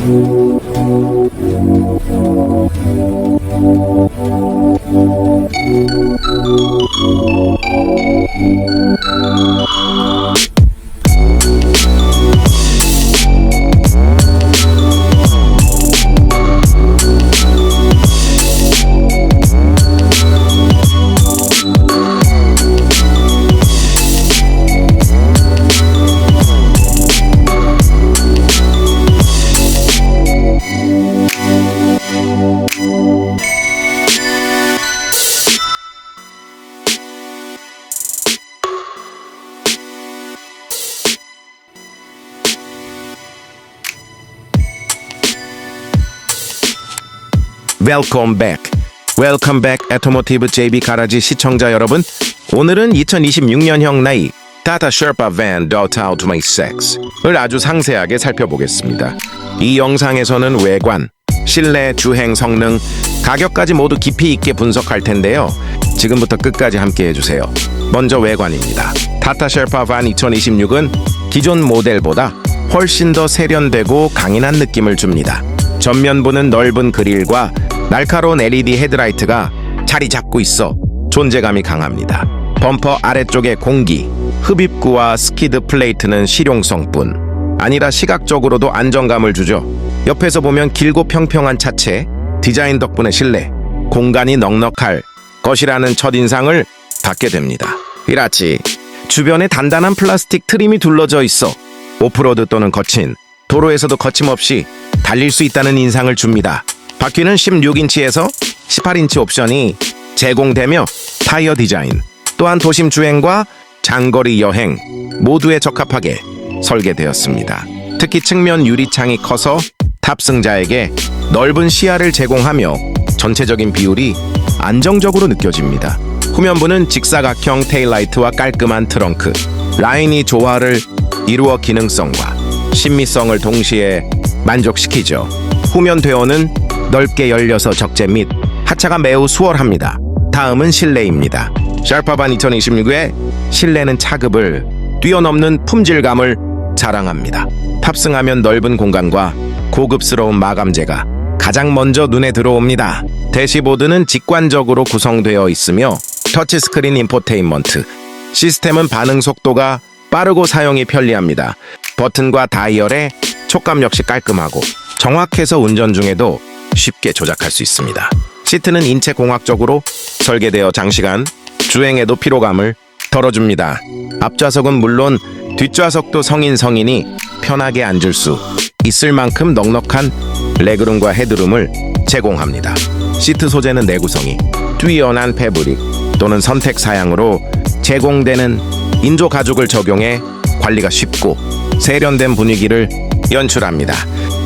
Thank you. Welcome back. Welcome back Automotive JB 가라지 시청자 여러분. 오늘은 2026년형 나이 타타 셔파 밴 더타우 26을 아주 상세하게 살펴보겠습니다. 이 영상에서는 외관, 실내, 주행 성능, 가격까지 모두 깊이 있게 분석할 텐데요. 지금부터 끝까지 함께 해주세요. 먼저 외관입니다. 타타 셔파 반 2026은 기존 모델보다 훨씬 더 세련되고 강인한 느낌을 줍니다. 전면부는 넓은 그릴과 날카로운 LED 헤드라이트가 자리 잡고 있어 존재감이 강합니다. 범퍼 아래쪽의 공기, 흡입구와 스키드 플레이트는 실용성뿐 아니라 시각적으로도 안정감을 주죠. 옆에서 보면 길고 평평한 차체, 디자인 덕분에 실내, 공간이 넉넉할 것이라는 첫인상을 받게 됩니다. 이라치, 주변에 단단한 플라스틱 트림이 둘러져 있어 오프로드 또는 거친 도로에서도 거침없이 달릴 수 있다는 인상을 줍니다. 바퀴는 16인치에서 18인치 옵션이 제공되며 타이어 디자인 또한 도심 주행과 장거리 여행 모두에 적합하게 설계되었습니다. 특히 측면 유리창이 커서 탑승자에게 넓은 시야를 제공하며 전체적인 비율이 안정적으로 느껴집니다. 후면부는 직사각형 테일라이트와 깔끔한 트렁크, 라인이 조화를 이루어 기능성과 신미성을 동시에 만족시키죠. 후면 대원은 넓게 열려서 적재 및 하차가 매우 수월합니다. 다음은 실내입니다. 샤파반 2026의 실내는 차급을 뛰어넘는 품질감을 자랑합니다. 탑승하면 넓은 공간과 고급스러운 마감재가 가장 먼저 눈에 들어옵니다. 대시보드는 직관적으로 구성되어 있으며 터치스크린 인포테인먼트, 시스템은 반응 속도가 빠르고 사용이 편리합니다. 버튼과 다이얼의 촉감 역시 깔끔하고 정확해서 운전 중에도 쉽게 조작할 수 있습니다. 시트는 인체 공학적으로 설계되어 장시간 주행에도 피로감을 덜어줍니다. 앞좌석은 물론 뒷좌석도 성인 성인이 편하게 앉을 수 있을 만큼 넉넉한 레그룸과 헤드룸을 제공합니다. 시트 소재는 내구성이 뛰어난 패브릭 또는 선택 사양으로 제공되는 인조 가죽을 적용해 관리가 쉽고 세련된 분위기를 연출합니다.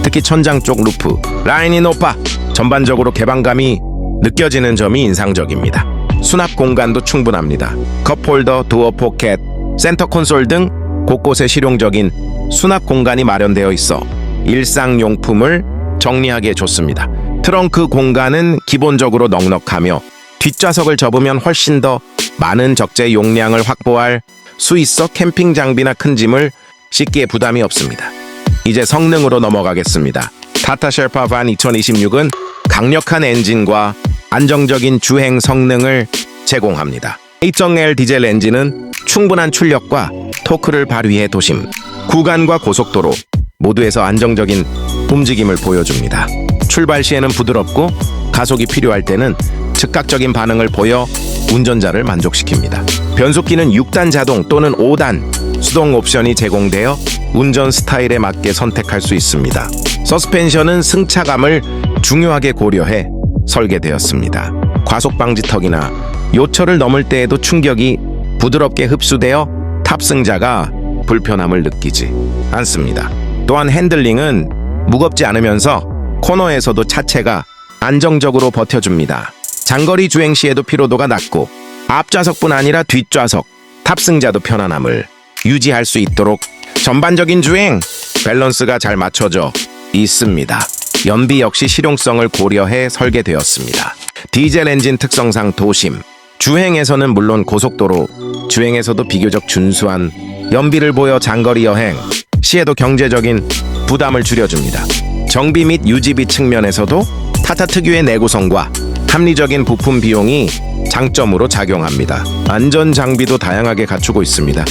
특히 천장 쪽 루프 라인이 높아 전반적으로 개방감이 느껴지는 점이 인상적입니다. 수납 공간도 충분합니다. 컵홀더, 도어 포켓, 센터 콘솔 등 곳곳에 실용적인 수납 공간이 마련되어 있어 일상용품을 정리하기에 좋습니다. 트렁크 공간은 기본적으로 넉넉하며 뒷좌석을 접으면 훨씬 더 많은 적재 용량을 확보할 수 있어 캠핑 장비나 큰 짐을 씻기에 부담이 없습니다. 이제 성능으로 넘어가겠습니다. 타타 쉘파 반 2026은 강력한 엔진과 안정적인 주행 성능을 제공합니다. 2.L 디젤 엔진은 충분한 출력과 토크를 발휘해 도심, 구간과 고속도로 모두에서 안정적인 움직임을 보여줍니다. 출발 시에는 부드럽고 가속이 필요할 때는 즉각적인 반응을 보여 운전자를 만족시킵니다. 변속기는 6단 자동 또는 5단 수동 옵션이 제공되어 운전 스타일에 맞게 선택할 수 있습니다. 서스펜션은 승차감을 중요하게 고려해 설계되었습니다. 과속 방지턱이나 요철을 넘을 때에도 충격이 부드럽게 흡수되어 탑승자가 불편함을 느끼지 않습니다. 또한 핸들링은 무겁지 않으면서 코너에서도 차체가 안정적으로 버텨줍니다. 장거리 주행 시에도 피로도가 낮고 앞좌석뿐 아니라 뒷좌석, 탑승자도 편안함을 유지할 수 있도록 전반적인 주행 밸런스가 잘 맞춰져 있습니다. 연비 역시 실용성을 고려해 설계되었습니다. 디젤 엔진 특성상 도심, 주행에서는 물론 고속도로, 주행에서도 비교적 준수한 연비를 보여 장거리 여행 시에도 경제적인 부담을 줄여줍니다. 정비 및 유지비 측면에서도 타타 특유의 내구성과 합리적인 부품 비용이 장점으로 작용합니다. 안전 장비도 다양하게 갖추고 있습니다.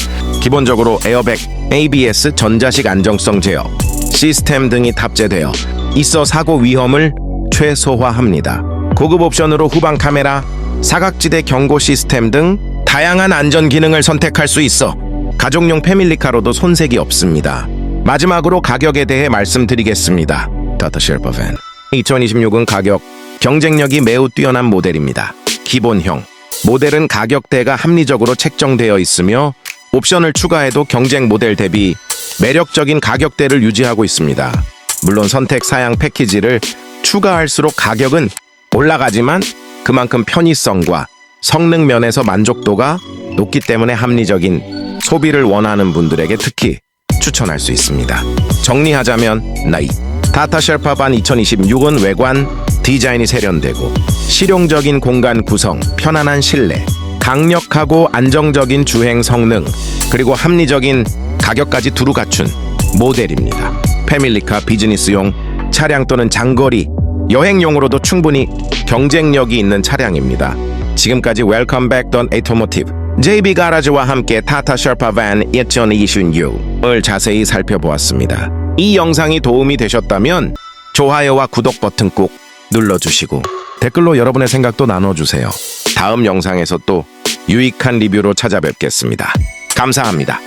기본적으로 에어백, ABS, 전자식 안정성 제어, 시스템 등이 탑재되어 있어 사고 위험을 최소화합니다. 고급 옵션으로 후방 카메라, 사각지대 경고 시스템 등 다양한 안전 기능을 선택할 수 있어 가족용 패밀리카로도 손색이 없습니다. 마지막으로 가격에 대해 말씀드리겠습니다. 타타 쉘퍼 밴 2026은 가격, 경쟁력이 매우 뛰어난 모델입니다. 기본형 모델은 가격대가 합리적으로 책정되어 있으며 옵션을 추가해도 경쟁 모델 대비 매력적인 가격대를 유지하고 있습니다. 물론 선택 사양 패키지를 추가할수록 가격은 올라가지만 그만큼 편의성과 성능 면에서 만족도가 높기 때문에 합리적인 소비를 원하는 분들에게 특히 추천할 수 있습니다. 정리하자면 나이 타타 쉘파반 2026은 외관 디자인이 세련되고 실용적인 공간 구성, 편안한 실내, 강력하고 안정적인 주행 성능, 그리고 합리적인 가격까지 두루 갖춘 모델입니다. 패밀리카 비즈니스용 차량 또는 장거리 여행용으로도 충분히 경쟁력이 있는 차량입니다. 지금까지 웰컴 백 던 에이토모티브 JB 가라즈와 함께 타타 셔파 반 2026을 자세히 살펴보았습니다. 이 영상이 도움이 되셨다면 좋아요와 구독 버튼 꼭 눌러주시고 댓글로 여러분의 생각도 나눠주세요. 다음 영상에서 또 유익한 리뷰로 찾아뵙겠습니다. 감사합니다.